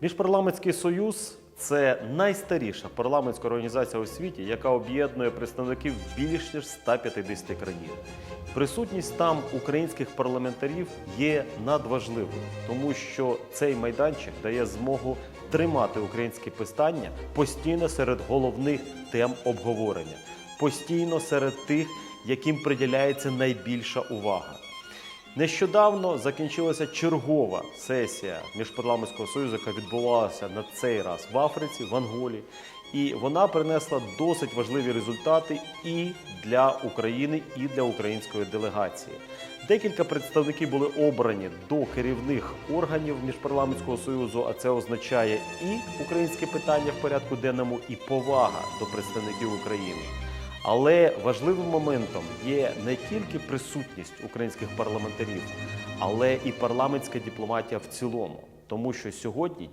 Міжпарламентський союз це найстаріша парламентська організація у світі, яка об'єднує представників більш ніж 150 країн. Присутність там українських парламентарів є надважливою, тому що цей майданчик дає змогу тримати українські питання постійно серед головних тем обговорення, постійно серед тих, яким приділяється найбільша увага. Нещодавно закінчилася чергова сесія міжпарламентського союзу, яка відбувалася на цей раз в Африці, в Анголі, і вона принесла досить важливі результати і для України, і для української делегації. Декілька представників були обрані до керівних органів міжпарламентського союзу, а це означає і українське питання в порядку денному, і повага до представників України. Але важливим моментом є не тільки присутність українських парламентарів, але і парламентська дипломатія в цілому, тому що сьогодні